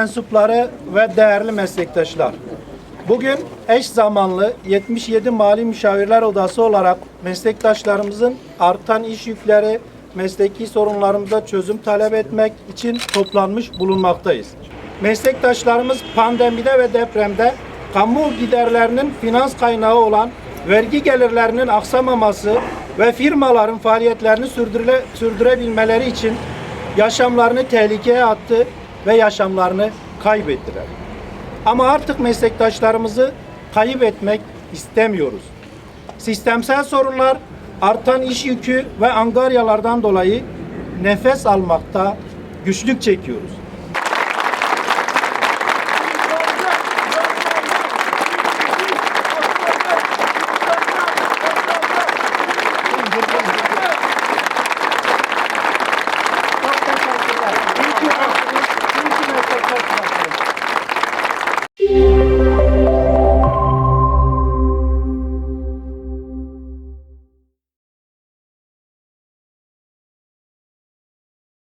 mensupları ve değerli meslektaşlar. Bugün eş zamanlı 77 Mali Müşavirler Odası olarak meslektaşlarımızın artan iş yükleri, mesleki sorunlarımıza çözüm talep etmek için toplanmış bulunmaktayız. Meslektaşlarımız pandemide ve depremde kamu giderlerinin finans kaynağı olan vergi gelirlerinin aksamaması ve firmaların faaliyetlerini sürdüre, sürdürebilmeleri için yaşamlarını tehlikeye attı ve yaşamlarını kaybettiler. Ama artık meslektaşlarımızı kayıp etmek istemiyoruz. Sistemsel sorunlar, artan iş yükü ve angaryalardan dolayı nefes almakta güçlük çekiyoruz.